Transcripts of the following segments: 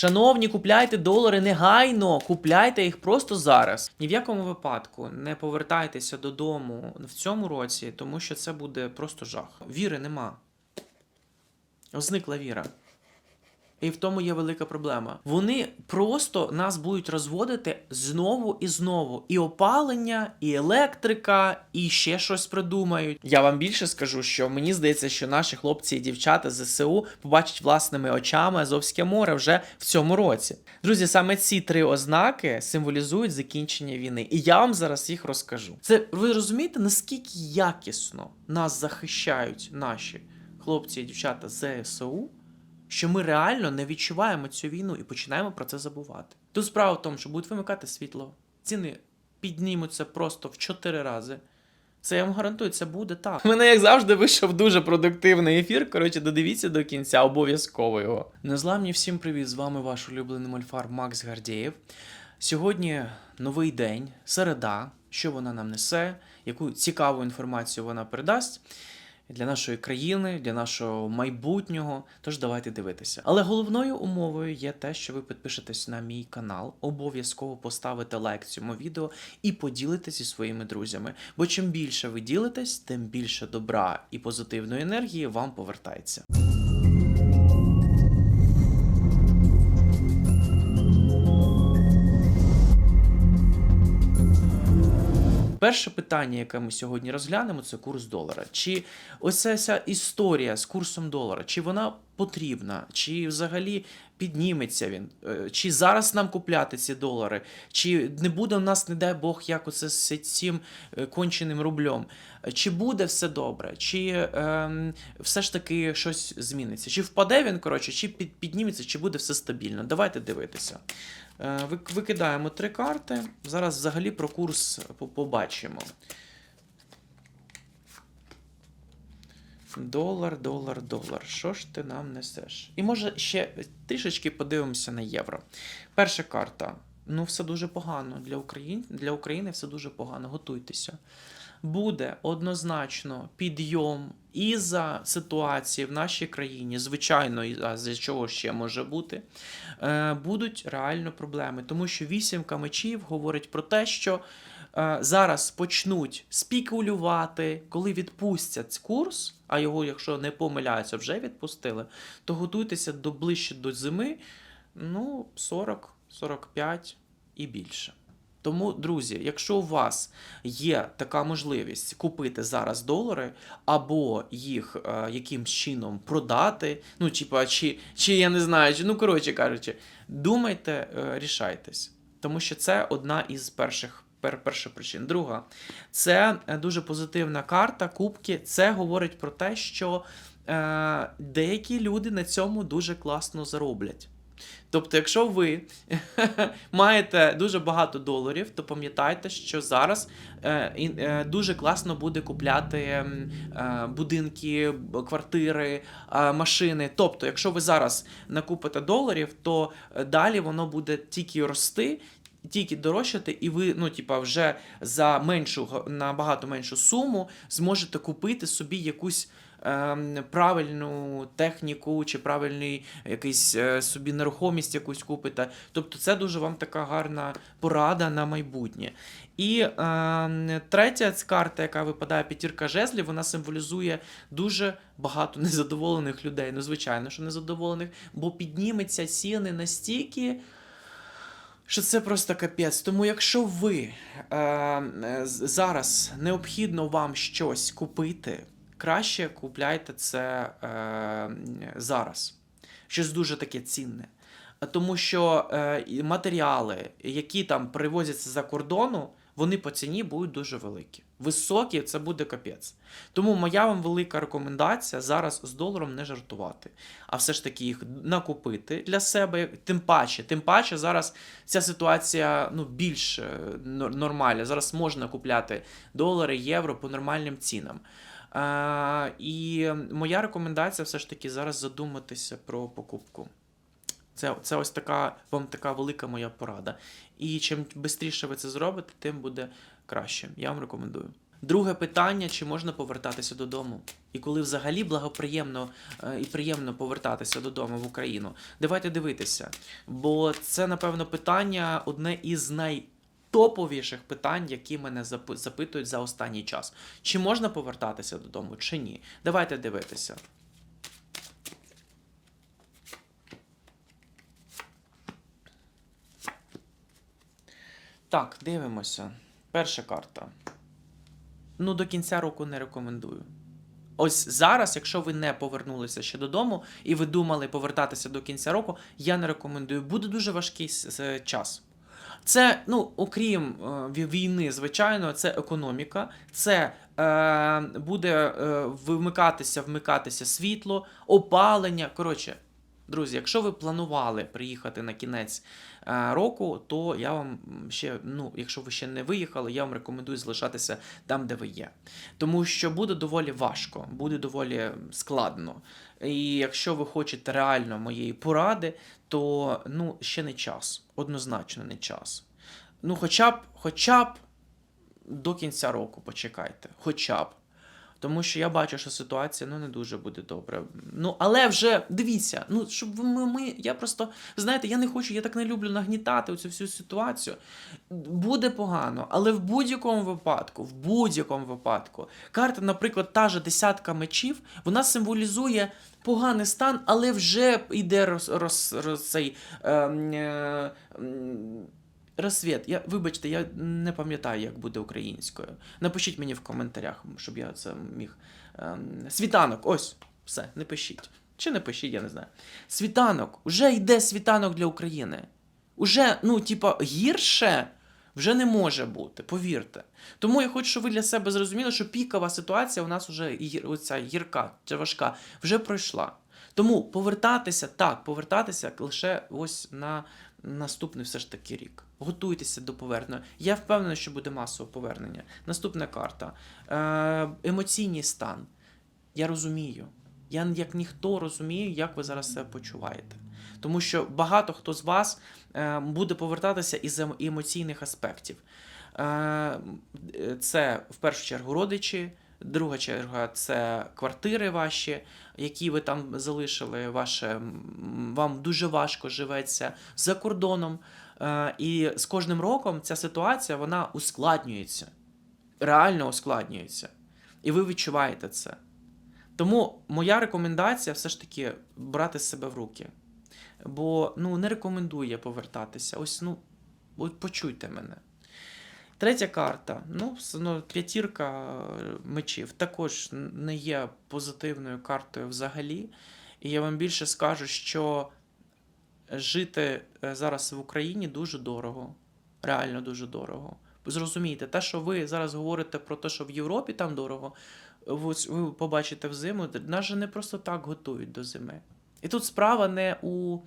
Шановні, купляйте долари негайно, купляйте їх просто зараз. Ні в якому випадку не повертайтеся додому в цьому році, тому що це буде просто жах. Віри нема. Зникла віра. І в тому є велика проблема. Вони просто нас будуть розводити знову і знову. І опалення, і електрика, і ще щось придумають. Я вам більше скажу, що мені здається, що наші хлопці і дівчата з ЗСУ побачать власними очами Азовське море вже в цьому році. Друзі, саме ці три ознаки символізують закінчення війни. І я вам зараз їх розкажу. Це ви розумієте, наскільки якісно нас захищають наші хлопці і дівчата ЗСУ? Що ми реально не відчуваємо цю війну і починаємо про це забувати. Тут справа в тому, що будуть вимикати світло, ціни піднімуться просто в 4 рази. Це я вам гарантую, це буде так. У мене, як завжди, вийшов дуже продуктивний ефір. Коротше, додивіться до кінця, обов'язково його. Незламні всім привіт! З вами ваш улюблений мольфар Макс Гардієв. Сьогодні новий день, середа. Що вона нам несе, яку цікаву інформацію вона передасть для нашої країни, для нашого майбутнього. Тож давайте дивитися. Але головною умовою є те, що ви підпишетесь на мій канал, обов'язково поставите лайк цьому відео і поділитесь зі своїми друзями. Бо чим більше ви ділитесь, тим більше добра і позитивної енергії вам повертається. Перше питання, яке ми сьогодні розглянемо, це курс долара. Чи ось ця історія з курсом долара, чи вона потрібна, чи взагалі підніметься він, Е, чи зараз нам купляти ці долари, чи не буде у нас, не дай Бог, як оце з цим е, конченим рублем, чи буде все добре, чи ем, все ж таки щось зміниться, чи впаде він, коротше, чи під, підніметься, чи буде все стабільно. Давайте дивитися. Е, вик- Викидаємо три карти. Зараз взагалі про курс побачимо. Долар, долар, долар. Що ж ти нам несеш? І може ще трішечки подивимося на євро. Перша карта. Ну, все дуже погано для України. Для України все дуже погано. Готуйтеся. Буде однозначно підйом і за ситуації в нашій країні, звичайно, а за чого ще може бути, е, будуть реально проблеми. Тому що вісімка мечів говорить про те, що е, зараз почнуть спекулювати, коли відпустять курс, а його, якщо не помиляються, вже відпустили, то готуйтеся до ближче до зими, ну, 40, 45 і більше. Тому, друзі, якщо у вас є така можливість купити зараз долари, або їх е, якимсь чином продати, ну, типа, чи, чи я не знаю, чи, ну, коротше кажучи, думайте, е, рішайтесь. Тому що це одна із перших пер, перших причин. Друга, це е, дуже позитивна карта, кубки. Це говорить про те, що е, деякі люди на цьому дуже класно зароблять. Тобто, якщо ви маєте дуже багато доларів, то пам'ятайте, що зараз е, е, дуже класно буде купляти е, будинки, квартири, машини. Тобто, якщо ви зараз накупите доларів, то далі воно буде тільки рости. Тільки дорожчати, і ви, ну, типа, вже за меншу, набагато меншу суму зможете купити собі якусь правильну техніку чи правильний якийсь е, собі нерухомість якусь купите. Тобто це дуже вам така гарна порада на майбутнє. І ем, третя карта, яка випадає п'ятірка жезлів, вона символізує дуже багато незадоволених людей. Ну, звичайно, що незадоволених, бо підніметься ціни настільки. Що це просто капець. Тому якщо ви е, е, зараз необхідно вам щось купити, краще купляйте це е, зараз. Щось дуже таке цінне. Тому що е, матеріали, які там привозяться за кордону, вони по ціні будуть дуже великі. Високі це буде капець. Тому моя вам велика рекомендація зараз з доларом не жартувати, а все ж таки їх накупити для себе. Тим паче, тим паче зараз ця ситуація ну, більш е, нормальна. Зараз можна купляти долари, євро по нормальним цінам. І моя рекомендація все ж таки зараз задуматися про покупку. Це, це ось така вам така велика моя порада. І чим швидше ви це зробите, тим буде краще. Я вам рекомендую. Друге питання: чи можна повертатися додому? І коли взагалі благоприємно е, і приємно повертатися додому в Україну? Давайте дивитися. Бо це, напевно, питання одне із найтоповіших питань, які мене запитують за останній час. Чи можна повертатися додому, чи ні? Давайте дивитися. Так, дивимося. Перша карта. Ну, до кінця року не рекомендую. Ось зараз, якщо ви не повернулися ще додому і ви думали повертатися до кінця року, я не рекомендую. Буде дуже важкий час. Це, ну, окрім е, війни, звичайно, це економіка, це е, буде е, вимикатися, вмикатися світло, опалення. Коротше, друзі, якщо ви планували приїхати на кінець е, року, то я вам ще, ну, якщо ви ще не виїхали, я вам рекомендую залишатися там, де ви є. Тому що буде доволі важко, буде доволі складно. І якщо ви хочете реально моєї поради, то ну, ще не час. Однозначно не час. Ну, хоча б, хоча б до кінця року почекайте. Хоча б. Тому що я бачу, що ситуація ну, не дуже буде добре. Ну, але вже дивіться, ну, щоб ми, ми. Я просто, знаєте, я не хочу, я так не люблю нагнітати цю всю ситуацію. Буде погано, але в будь-якому випадку, в будь-якому випадку, карта, наприклад, та же десятка мечів, вона символізує поганий стан, але вже йде роз, роз, роз, цей, ем, е, м, розсвіт. Я, вибачте, я не пам'ятаю, як буде українською. Напишіть мені в коментарях, щоб я це міг. Ем, світанок, ось, все, не пишіть. Чи не пишіть, я не знаю. Світанок, уже йде світанок для України. Уже, ну, типа, гірше вже не може бути, повірте. Тому я хочу, щоб ви для себе зрозуміли, що пікова ситуація у нас вже оця гірка, важка, вже пройшла. Тому повертатися, так, повертатися лише ось на наступний все ж таки рік. Готуйтеся до повернення. Я впевнений, що буде масове повернення. Наступна карта. Е, емоційний стан. Я розумію. Я як ніхто розумію, як ви зараз себе почуваєте. Тому що багато хто з вас е, буде повертатися із ем- емоційних аспектів. Е, це в першу чергу родичі, друга черга це квартири ваші, які ви там залишили. Ваше, вам дуже важко живеться за кордоном. Е, і з кожним роком ця ситуація вона ускладнюється. Реально ускладнюється. І ви відчуваєте це. Тому моя рекомендація все ж таки брати себе в руки. Бо ну, не рекомендую я повертатися. Ось, ну, от почуйте мене. Третя карта. Ну, одно п'ятірка е, мечів також не є позитивною картою взагалі. І я вам більше скажу, що жити е, зараз в Україні дуже дорого. Реально дуже дорого. Зрозумійте, те, що ви зараз говорите про те, що в Європі там дорого, ви побачите в зиму, нас же не просто так готують до зими. І тут справа не у.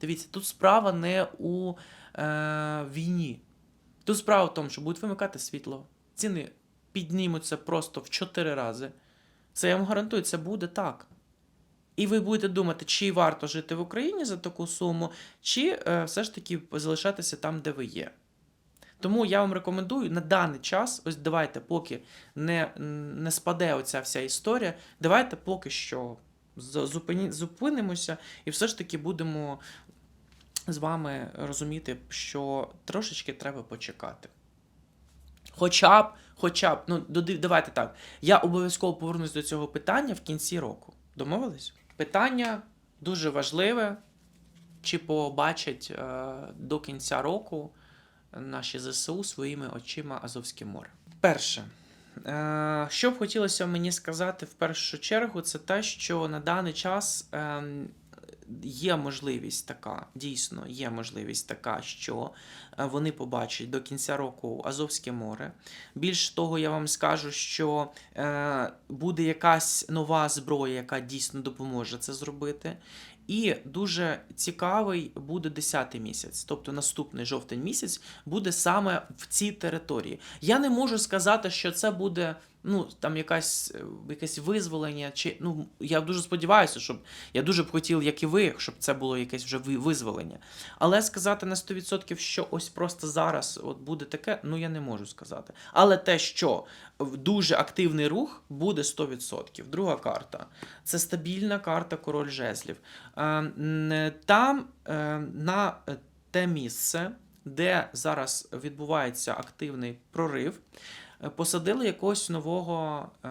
Дивіться, тут справа не у е, війні. Тут справа в тому, що будуть вимикати світло, ціни піднімуться просто в 4 рази. Це я вам гарантую, це буде так. І ви будете думати, чи варто жити в Україні за таку суму, чи е, все ж таки залишатися там, де ви є. Тому я вам рекомендую на даний час, ось давайте, поки не, не спаде оця вся історія, давайте поки що зупині, зупинимося і все ж таки будемо з вами розуміти, що трошечки треба почекати. Хоча б, хоча б, ну давайте так. Я обов'язково повернусь до цього питання в кінці року. Домовились? Питання дуже важливе. Чи побачать е, до кінця року наші ЗСУ своїми очима Азовське море? Перше. Е, що б хотілося мені сказати в першу чергу, це те, що на даний час ем, є можливість така, дійсно є можливість така, що е, вони побачать до кінця року Азовське море. Більш того, я вам скажу, що е, буде якась нова зброя, яка дійсно допоможе це зробити. І дуже цікавий буде 10-й місяць, тобто наступний жовтень місяць буде саме в цій території. Я не можу сказати, що це буде Ну, там якась, е, якесь визволення, чи ну я дуже сподіваюся, щоб я дуже б хотів, як і ви, щоб це було якесь вже визволення. Але сказати на 100%, що ось просто зараз от буде таке, ну я не можу сказати. Але те, що дуже активний рух, буде 100%. Друга карта це стабільна карта король жезлів. Е, Там е, на те місце, де зараз відбувається активний прорив, посадили якогось нового е,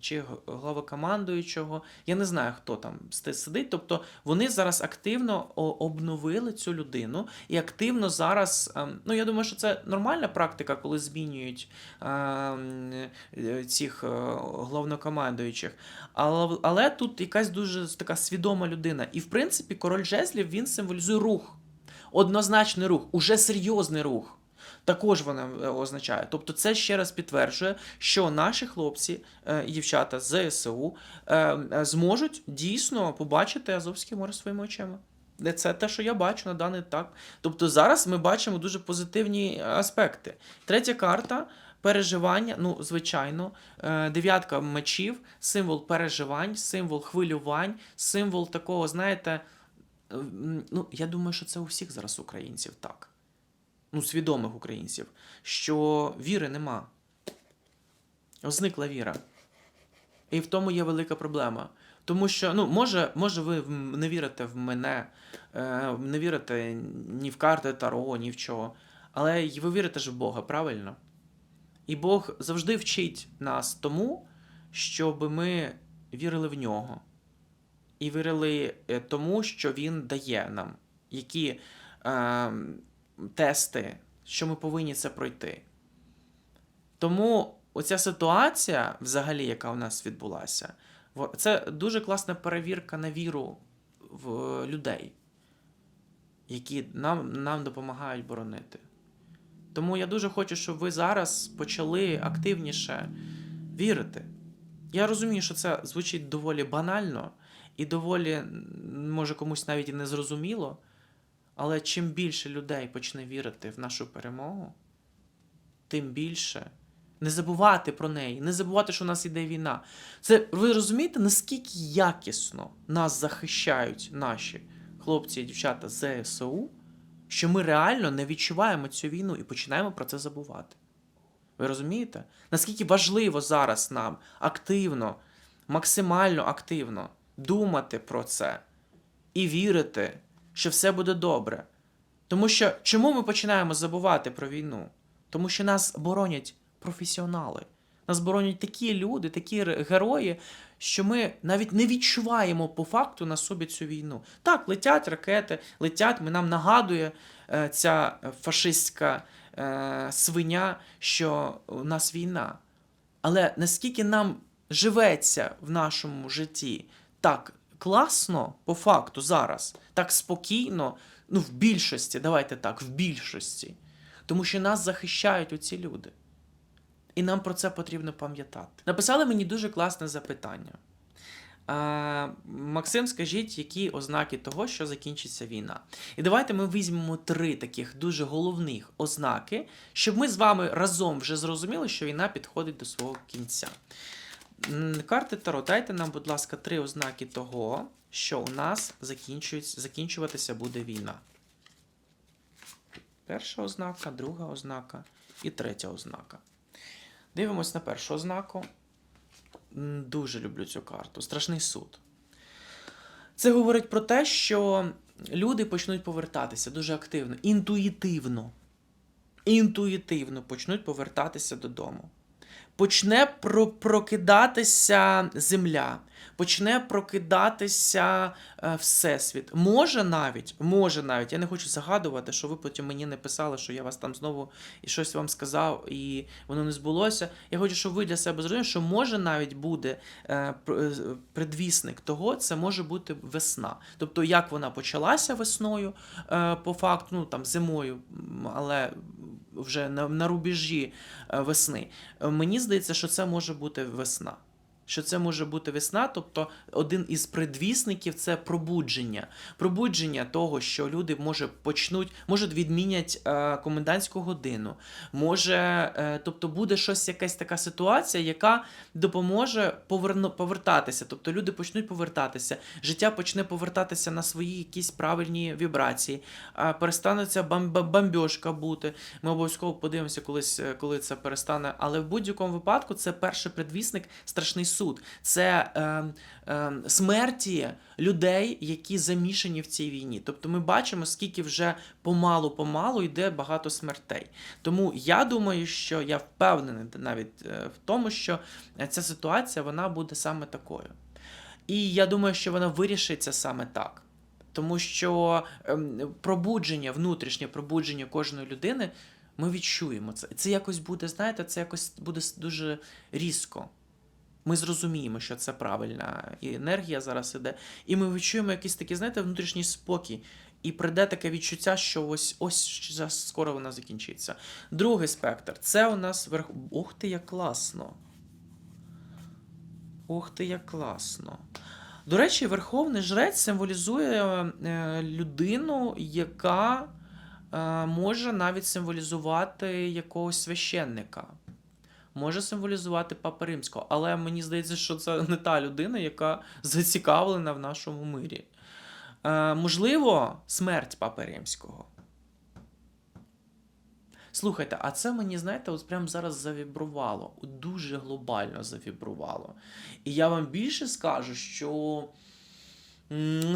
чи главокомандуючого. Я не знаю, хто там сидить. Тобто вони зараз активно обновили цю людину і активно зараз. ем, Ну я думаю, що це нормальна практика, коли змінюють ем, е, цих е, головнокомандуючих. Але, але тут якась дуже така свідома людина. І в принципі, король жезлів він символізує рух. Однозначний рух, уже серйозний рух. Також вона е, означає. Тобто, це ще раз підтверджує, що наші хлопці е, дівчата з ЗСУ е, зможуть дійсно побачити Азовське море своїми очима. Це те, що я бачу на даний етап. Тобто зараз ми бачимо дуже позитивні аспекти. Третя карта переживання, ну, звичайно, дев'ятка мечів, символ переживань, символ хвилювань, символ такого, знаєте, ну, я думаю, що це у всіх зараз українців так. Ну, свідомих українців, що віри нема. Зникла віра. І в тому є велика проблема. Тому що, ну, може, може ви не вірите в мене, е, не вірите ні в карти Таро, ні в чого. Але ви вірите ж в Бога, правильно? І Бог завжди вчить нас тому, щоб ми вірили в нього. І вірили е, тому, що Він дає нам, які е, тести, що ми повинні це пройти. Тому оця ситуація, взагалі, яка у нас відбулася, це дуже класна перевірка на віру в людей, які нам, нам допомагають боронити. Тому я дуже хочу, щоб ви зараз почали активніше вірити. Я розумію, що це звучить доволі банально і доволі, може, комусь навіть і не зрозуміло. Але чим більше людей почне вірити в нашу перемогу, тим більше не забувати про неї, не забувати, що у нас іде війна. Це ви розумієте, наскільки якісно нас захищають наші хлопці і дівчата з ЗСУ, що ми реально не відчуваємо цю війну і починаємо про це забувати. Ви розумієте? Наскільки важливо зараз нам активно, максимально активно думати про це і вірити, що все буде добре. Тому що чому ми починаємо забувати про війну? Тому що нас боронять професіонали. Нас боронять такі люди, такі герої, що ми навіть не відчуваємо по факту на собі цю війну. Так, летять ракети, летять, ми нам нагадує е, ця фашистська е, свиня, що у нас війна. Але наскільки нам живеться в нашому житті так класно, по факту, зараз, так спокійно, ну, в більшості, давайте так, в більшості. Тому що нас захищають оці люди. І нам про це потрібно пам'ятати. Написали мені дуже класне запитання. А, Максим, скажіть, які ознаки того, що закінчиться війна? І давайте ми візьмемо три таких дуже головних ознаки, щоб ми з вами разом вже зрозуміли, що війна підходить до свого кінця. Карти Таро, дайте нам, будь ласка, три ознаки того, що у нас закінчуватися буде війна. Перша ознака, друга ознака і третя ознака. Дивимось на першу ознаку. Дуже люблю цю карту. Страшний суд. Це говорить про те, що люди почнуть повертатися дуже активно, інтуїтивно. Інтуїтивно почнуть повертатися додому. Почне про- прокидатися земля, почне прокидатися е, Всесвіт. Може навіть, може навіть, я не хочу загадувати, що ви потім мені не писали, що я вас там знову і щось вам сказав, і воно не збулося. Я хочу, щоб ви для себе зрозуміли, що може навіть буде е, е, предвісник того, це може бути весна. Тобто, як вона почалася весною, по факту, ну там зимою, але вже на, на рубежі весни. Мені здається, що це може бути весна. Що це може бути весна, тобто один із предвісників це пробудження. Пробудження того, що люди може почнуть, можуть відмінять е, комендантську годину. Може, е, тобто буде щось, якась така ситуація, яка допоможе поверну, повертатися. Тобто люди почнуть повертатися, життя почне повертатися на свої якісь правильні вібрації, перестанеться бам- бам- бамбьошка бути. Ми обов'язково подивимося колись, е, коли це перестане. Але в будь-якому випадку це перший предвісник страшний суд. Це е, е, смерті людей, які замішані в цій війні. Тобто ми бачимо, скільки вже помалу-помалу йде багато смертей. Тому я думаю, що я впевнений навіть е, в тому, що е, ця ситуація вона буде саме такою. І я думаю, що вона вирішиться саме так. Тому що ем, пробудження, внутрішнє пробудження кожної людини, ми відчуємо це. Це якось буде, знаєте, це якось буде дуже різко. Ми зрозуміємо, що це правильна енергія зараз іде. І ми відчуємо якийсь такий, знаєте, внутрішній спокій. І прийде таке відчуття, що ось ось скоро вона закінчиться. Другий спектр це у нас верх. Ух ти, як класно. Ух ти, як класно. До речі, Верховний Жрець символізує е, людину, яка е, може навіть символізувати якогось священника. Може символізувати Папа Римського, але мені здається, що це не та людина, яка зацікавлена в нашому мирі. Е, можливо, смерть Папи Римського. Слухайте, а це мені, знаєте, от прямо зараз завібрувало. Дуже глобально завібрувало. І я вам більше скажу, що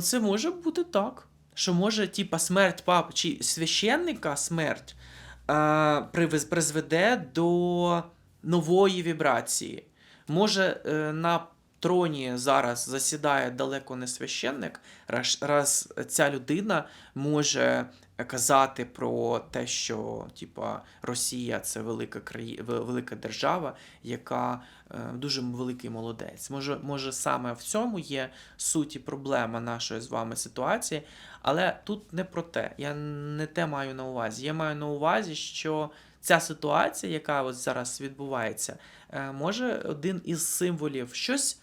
це може бути так. Що може, типа, смерть папи чи священника смерть е, призведе до нової вібрації. Може, е, на троні зараз засідає далеко не священник, раз, раз ця людина може казати про те, що типа Росія це велика краї... велика держава, яка е, дуже великий молодець. Може, може, саме в цьому є суть і проблема нашої з вами ситуації, але тут не про те. Я не те маю на увазі. Я маю на увазі, що ця ситуація, яка от зараз відбувається, е, може один із символів щось.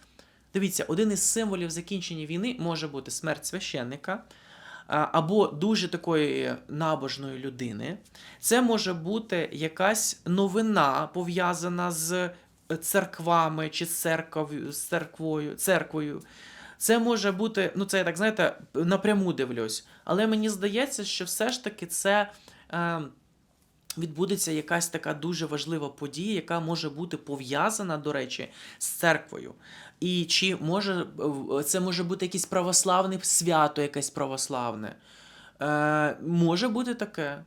Дивіться, один із символів закінчення війни може бути смерть священника або дуже такої набожної людини. Це може бути якась новина пов'язана з церквами чи з церков'ю, з церквою, церквою. Це може бути, ну це я так знаєте, напряму дивлюсь. Але мені здається, що все ж таки це. Е, Відбудеться якась така дуже важлива подія, яка може бути пов'язана, до речі, з церквою. І чи може е, це може бути якесь православне свято, якесь православне? Е, може бути таке.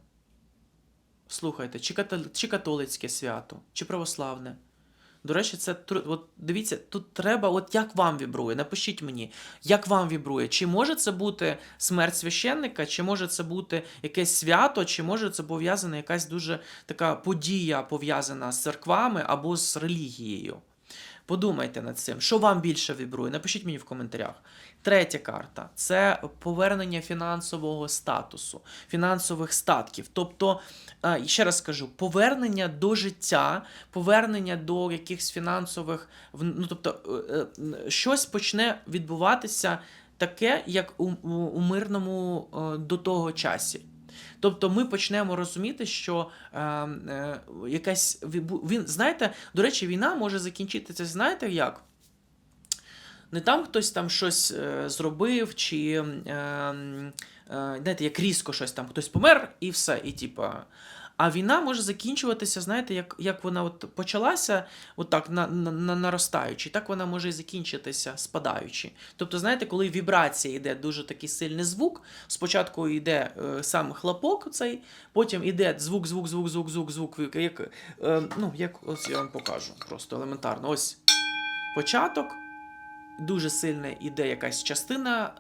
Слухайте, чи католицьке свято, чи православне. До речі, це от дивіться, тут треба, от як вам вібрує. Напишіть мені, як вам вібрує. Чи може це бути смерть священника, чи може це бути якесь свято, чи може це пов'язана якась дуже така подія пов'язана з церквами або з релігією. Подумайте над цим, що вам більше вібрує. Напишіть мені в коментарях. Третя карта це повернення фінансового статусу, фінансових статків. Тобто, е, ще раз скажу, повернення до життя, повернення до якихось фінансових, ну тобто, е, е, щось почне відбуватися таке, як у, у, мирному до того часі. Тобто ми почнемо розуміти, що е, е, якась він, знаєте, до речі, війна може закінчитися, знаєте як? Не там хтось там щось е, зробив, чи е, е, знаєте, як різко щось там хтось помер, і все, і типа. А війна може закінчуватися, знаєте, як, як вона от почалася, от на, на, на наростаючи, так вона може і закінчитися спадаючи. Тобто, знаєте, коли вібрація йде дуже такий сильний звук, спочатку йде е, сам хлопок цей, потім йде звук, звук, звук, звук, звук, звук, як, е, ну, як ось я вам покажу, просто елементарно. Ось початок, дуже сильна іде якась частина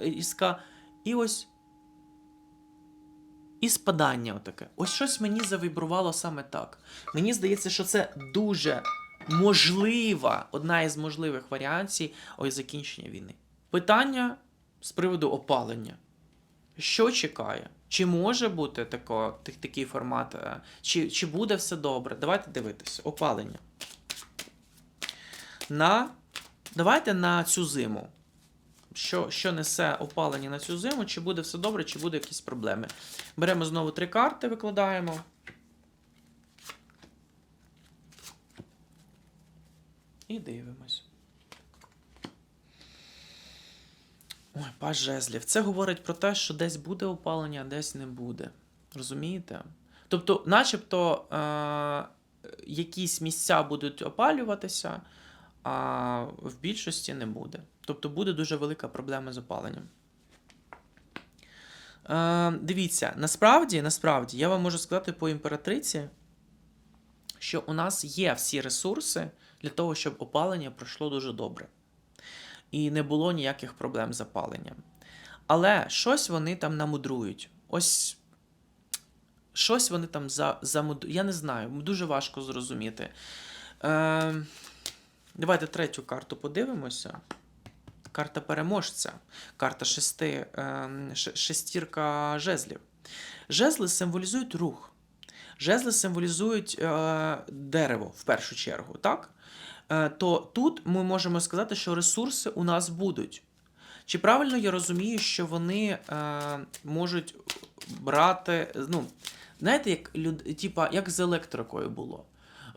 е, іска, і ось. І спадання отаке. Ось щось мені завібрувало саме так. Мені здається, що це дуже можлива, одна із можливих варіацій ось закінчення війни. Питання з приводу опалення. Що чекає? Чи може бути тако, так- такий формат? е, Чи, чи буде все добре? Давайте дивитися. Опалення. на. Давайте на цю зиму. Що, що несе опалення на цю зиму, чи буде все добре, чи буде якісь проблеми. Беремо знову три карти, викладаємо. І дивимось. Ой, паж жезлів. Це говорить про те, що десь буде опалення, а десь не буде. Розумієте? Тобто, начебто, е- якісь місця будуть опалюватися, а в більшості не буде. Тобто буде дуже велика проблема з опаленням. Е, дивіться, насправді, насправді, я вам можу сказати по імператриці, що у нас є всі ресурси для того, щоб опалення пройшло дуже добре. І не було ніяких проблем з опаленням. Але щось вони там намудрують. Ось щось вони там за, замудрують. Я не знаю, дуже важко зрозуміти. Е, давайте третю карту подивимося. Карта переможця. Карта шести, е, шестірка жезлів. Жезли символізують рух. Жезли символізують е, дерево в першу чергу, так? Е, то тут ми можемо сказати, що ресурси у нас будуть. Чи правильно я розумію, що вони е, можуть брати. Ну, знаєте, як люд, типа, як з електрикою було.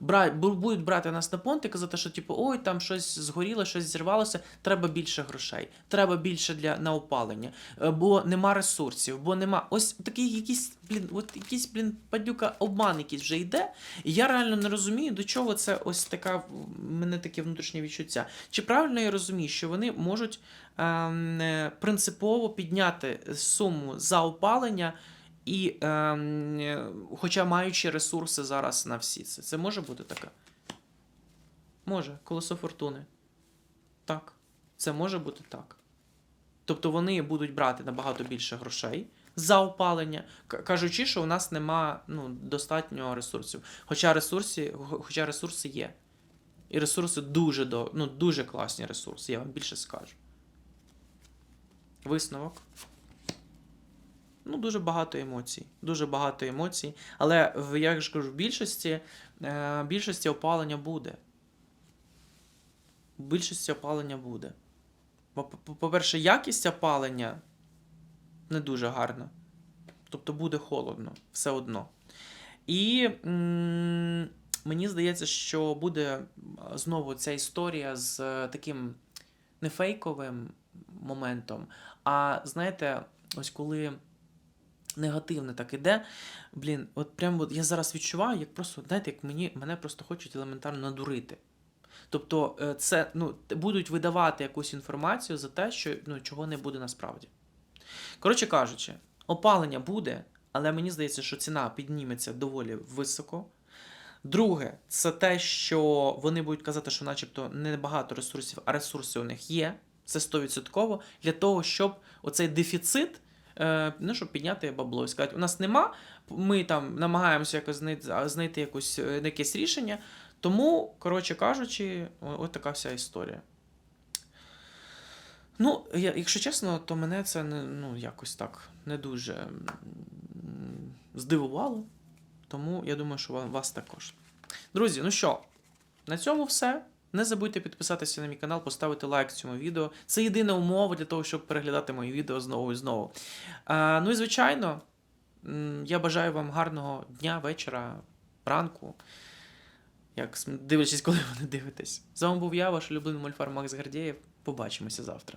Бра, бу- будуть брати нас на понт і казати, що типу, ой, там щось згоріло, щось зірвалося, треба більше грошей, треба більше для на опалення, е, бо нема ресурсів, бо нема. Ось такий якийсь, блін, от якийсь, блін, падюка, обман якийсь вже йде. І я реально не розумію, до чого це ось така в мене таке внутрішнє відчуття. Чи правильно я розумію, що вони можуть ем, е, принципово підняти суму за опалення? І, е, хоча маючи ресурси зараз на всі це. Це може бути таке? Може, колесо фортуни. Так. Це може бути так. Тобто вони будуть брати набагато більше грошей за опалення, кажучи, що у нас нема ну, достатньо ресурсів. Хоча ресурси, хоча ресурси є. І ресурси дуже, ну, дуже класні ресурси, я вам більше скажу. Висновок. Ну, дуже багато емоцій. Дуже багато емоцій. Але в, я ж кажу, в більшості, е, більшості опалення буде. В більшості опалення буде. По- По-перше, якість опалення не дуже гарна. Тобто буде холодно, все одно. І мені здається, що буде знову ця історія з е, таким не фейковим моментом, а знаєте, ось коли негативне так іде. Блін, от прямо от я зараз відчуваю, як просто, знаєте, як мені, мене просто хочуть елементарно надурити. Тобто, е, це ну, будуть видавати якусь інформацію за те, що ну, чого не буде насправді. Коротше кажучи, опалення буде, але мені здається, що ціна підніметься доволі високо. Друге, це те, що вони будуть казати, що начебто не багато ресурсів, а ресурси у них є. Це 100% для того, щоб оцей дефіцит, ну, щоб підняти бабло і сказати, у нас нема, ми там намагаємося якось знайти, знайти якусь, е, якесь рішення. Тому, коротше кажучи, от така вся історія. Ну, якщо чесно, то мене це не, ну, якось так не дуже здивувало. Тому я думаю, що вас також. Друзі, ну що, на цьому все. Не забудьте підписатися на мій канал, поставити лайк цьому відео. Це єдина умова для того, щоб переглядати мої відео знову і знову. А, ну і звичайно, я бажаю вам гарного дня, вечора, ранку. Як дивлячись, коли ви не дивитесь. З вами був я, ваш улюблений мольфар Макс Гардєєв. Побачимося завтра.